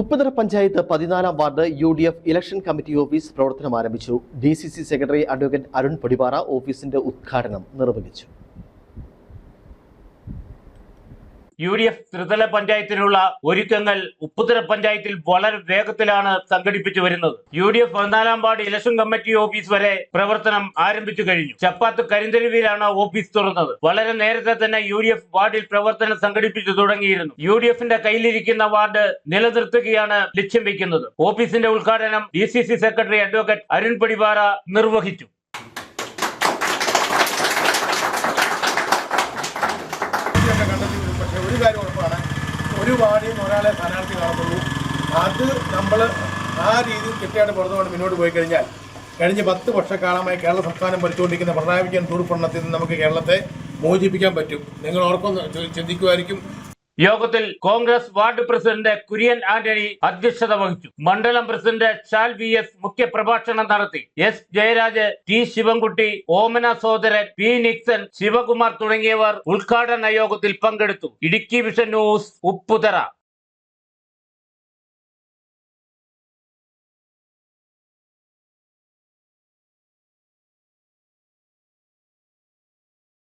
ഉപ്പുതറ പഞ്ചായത്ത് പതിനാലാം ward U D F election committee office പ്രവർത്തനം ആരംഭിച്ചു. D C C secretary advocate Arun Podipara ഓഫീസിന്റെ ഉദ്ഘാടനം നിർവഹിച്ചു. യു ഡി എഫ് ത്രിതല പഞ്ചായത്തിനുള്ള ഒരുക്കങ്ങൾ ഉപ്പുതര പഞ്ചായത്തിൽ വളരെ വേഗത്തിലാണ് സംഘടിപ്പിച്ചു വരുന്നത്. യു ഡി എഫ് പതിനാലാം ഇലക്ഷൻ കമ്മിറ്റി ഓഫീസ് വരെ പ്രവർത്തനം ആരംഭിച്ചു കഴിഞ്ഞു. ചപ്പാത്ത് കരിന്തരുവിലാണ് ഓഫീസ് തുറന്നത്. വളരെ നേരത്തെ തന്നെ യു ഡി എഫ് വാർഡിൽ പ്രവർത്തനം സംഘടിപ്പിച്ചു തുടങ്ങിയിരുന്നു. യു ഡി എഫിന്റെ കയ്യിലിരിക്കുന്ന വാർഡ് നിലനിർത്തുകയാണ് ലക്ഷ്യം വെക്കുന്നത്. ഓഫീസിന്റെ ഉദ്ഘാടനം D C C secretary advocate Arun Padivara നിർവഹിച്ചു. ഒരു കാര്യം ഉറപ്പാണ്. ഒരു വാർഡിൽ ഒരാളെ സ്ഥാനാർത്ഥി കാണത്തുള്ളൂ. അത് നമ്മൾ ആ രീതിയിൽ കൃത്യമായിട്ട് പുറത്തുകൊണ്ട് മുന്നോട്ട് പോയി കഴിഞ്ഞാൽ കഴിഞ്ഞ പത്ത് വർഷക്കാലമായി കേരള സംസ്ഥാനം ഭരിച്ചുകൊണ്ടിരിക്കുന്ന പിണറായി വിജയൻ തൂർപ്പണ്ണത്തിൽ നിന്ന് നമുക്ക് കേരളത്തെ മോചിപ്പിക്കാൻ പറ്റും. നിങ്ങൾ ഓർക്കൊന്ന് ചിന്തിക്കുമായിരിക്കും. യോഗത്തിൽ കോൺഗ്രസ് വാർഡ് പ്രസിഡന്റ് കുര്യൻ ആന്റണി അധ്യക്ഷത വഹിച്ചു. മണ്ഡലം പ്രസിഡന്റ് ഷാൽ വി എസ് മുഖ്യപ്രഭാഷണം നടത്തി. S Jayaraj T Sivankutty Omana Sodaran P Nixon Sivakumar തുടങ്ങിയവർ ഉദ്ഘാടന യോഗത്തിൽ പങ്കെടുത്തു. Idukki Vision News Upputhara.